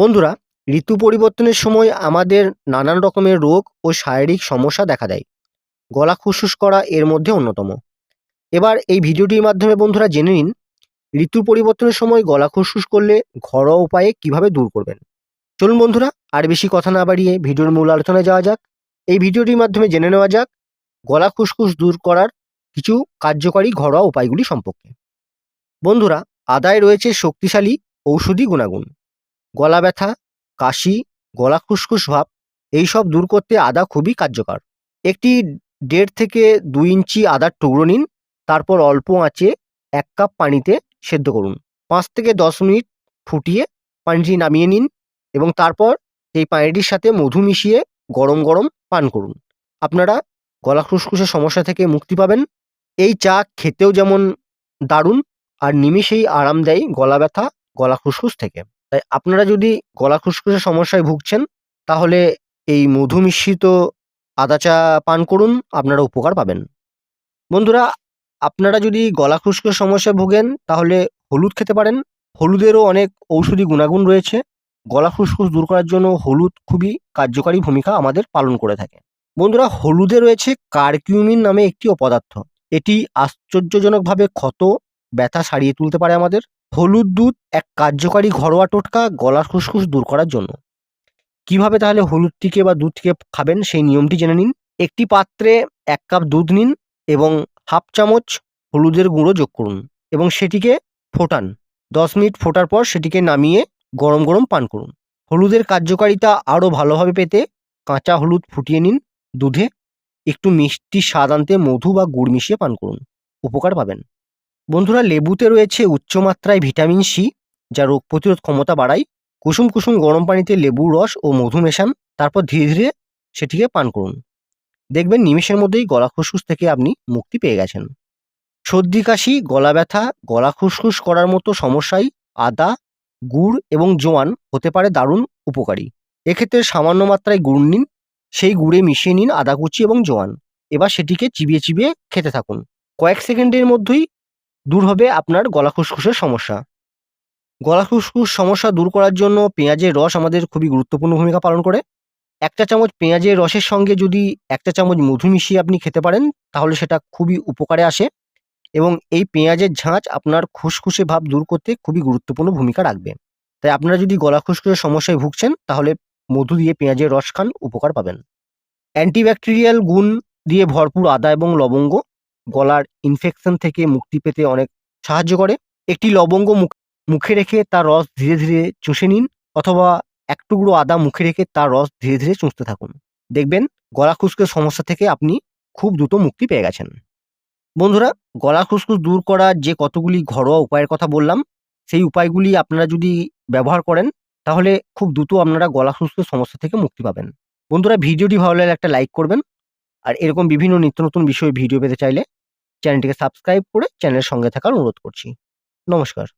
বন্ধুরা, ঋতু পরিবর্তনের সময় আমাদের নানান রকমের রোগ ও শারীরিক সমস্যা দেখা দেয়। গলা খুসখুস করা এর মধ্যে অন্যতম। এবার এই ভিডিওটির মাধ্যমে বন্ধুরা জেনে নিন, ঋতু পরিবর্তনের সময় গলা খুসখুস করলে ঘরোয়া উপায়ে কীভাবে দূর করবেন। চলুন বন্ধুরা, আর বেশি কথা না বাড়িয়ে ভিডিওর মূল আলোচনায় যাওয়া যাক। এই ভিডিওটির মাধ্যমে জেনে নেওয়া যাক, গলা খুসখুস দূর করার কিছু কার্যকরী ঘরোয়া উপায়গুলি সম্পর্কে। বন্ধুরা, আদায় রয়েছে শক্তিশালী ঔষধি গুণাগুণ। গলা ব্যথা, কাশি, গলা খুসখুস ভাব, এইসব দূর করতে আদা খুবই কার্যকর। একটি দেড় থেকে দুই ইঞ্চি আদার টুকরো নিন, তারপর অল্প আঁচে এক কাপ পানিতে সেদ্ধ করুন। পাঁচ থেকে দশ মিনিট ফুটিয়ে পানিটি নামিয়ে নিন এবং তারপর এই পানিটির সাথে মধু মিশিয়ে গরম গরম পান করুন। আপনারা গলা খুসখুসের সমস্যা থেকে মুক্তি পাবেন। এই চা খেতেও যেমন দারুণ আর নিমিষেই আরাম দেয় গলা ব্যথা, গলা খুসখুস থেকে। তাই আপনারা যদি গলা খুসখুসের সমস্যায় ভুগছেন, তাহলে এই মধু মিশ্রিত আদা চা পান করুন, আপনারা উপকার পাবেন। বন্ধুরা, আপনারা যদি গলা খুসখুসের সমস্যায় ভোগেন, তাহলে হলুদ খেতে পারেন। হলুদেরও অনেক ঔষধি গুণাগুণ রয়েছে। গলা খুসখুস দূর করার জন্য হলুদ খুবই কার্যকারী ভূমিকা আমাদের পালন করে থাকে। বন্ধুরা, হলুদে রয়েছে কার্কিউমিন নামে একটি অপদার্থ। এটি আশ্চর্যজনকভাবে ক্ষত, ব্যথা সারিয়ে তুলতে পারে আমাদের। হলুদ দুধ, এক কার্যকারী ঘরোয়া টোটকা গলার খুসখুস দূর করার জন্য। কীভাবে তাহলে হলুদটিকে বা দুধটিকে খাবেন সেই নিয়মটি জেনে নিন। একটি পাত্রে এক কাপ দুধ নিন এবং হাফ চামচ হলুদের গুঁড়ো যোগ করুন এবং সেটিকে ফোটান। দশ মিনিট ফোটার পর সেটিকে নামিয়ে গরম গরম পান করুন। হলুদের কার্যকারিতা আরও ভালোভাবে পেতে কাঁচা হলুদ ফুটিয়ে নিন দুধে। একটু মিষ্টি স্বাদ আনতে মধু বা গুড় মিশিয়ে পান করুন। উপকার পাবেন। বন্ধুরা, লেবুতে রয়েছে উচ্চমাত্রায় ভিটামিন সি, যা রোগ প্রতিরোধ ক্ষমতা বাড়ায়। কুসুম কুসুম গরম পানিতে লেবুর রস ও মধু মেশান, তারপর ধীরে ধীরে সেটিকে পান করুন। দেখবেন নিমেষের মধ্যেই গলা খুসখুস থেকে আপনি মুক্তি পেয়ে গেছেন। সর্দি, কাশি, গলা ব্যথা, গলা খুসখুস করার মতো সমস্যায় আদা, গুড় এবং জোয়ান হতে পারে দারুণ উপকারী। এক্ষেত্রে সামান্য মাত্রায় গুড় নিন, সেই গুড়ে মিশিয়ে নিন আদা কুচি এবং জোয়ান। এবার সেটিকে চিবিয়ে চিবিয়ে খেতে থাকুন। কয়েক সেকেন্ডের মধ্যেই দূর হবে আপনার গলা খুসখুসের সমস্যা। গলা খুসখুস সমস্যা দূর করার জন্য পেঁয়াজের রস আমাদের খুবই গুরুত্বপূর্ণ ভূমিকা পালন করে। একটা চামচ পেঁয়াজের রসের সঙ্গে যদি একটা চামচ মধু মিশিয়ে আপনি খেতে পারেন, তাহলে সেটা খুবই উপকারে আসে এবং এই পেঁয়াজের ঝাঁচ আপনার খুসখুসে ভাব দূর করতে খুবই গুরুত্বপূর্ণ ভূমিকা রাখবে। তাই আপনারা যদি গলা খুসখুসের সমস্যায় ভুগছেন, তাহলে মধু দিয়ে পেঁয়াজের রস খান, উপকার পাবেন। অ্যান্টিব্যাকটেরিয়াল গুণ দিয়ে ভরপুর আদা এবং লবঙ্গ গলার ইনফেকশন থেকে মুক্তি পেতে অনেক সাহায্য করে। একটি লবঙ্গ মুখ রেখে তার রস ধীরে ধীরে চুষে নিন অথবা এক টুকরো আদা মুখে রেখে তার রস ধীরে ধীরে চুষতে থাকুন। দেখবেন গলা খুসখুস সমস্যা থেকে আপনি খুব দ্রুত মুক্তি পেয়ে গেছেন। বন্ধুরা, গলা খুসখুস দূর করার যে কতগুলি ঘরোয়া উপায়ের কথা বললাম, সেই উপায়গুলি আপনারা যদি ব্যবহার করেন, তাহলে খুব দ্রুত আপনারা গলা খুসখুস সমস্যা থেকে মুক্তি পাবেন। বন্ধুরা, ভিডিওটি ভালো লাগলে একটা লাইক করবেন। আর এরকম বিভিন্ন নিত্য নতুন বিষয়ে ভিডিও পেতে চাইলে চ্যানেলটিকে সাবস্ক্রাইব করে চ্যানেলের সঙ্গে থাকার অনুরোধ করছি। নমস্কার।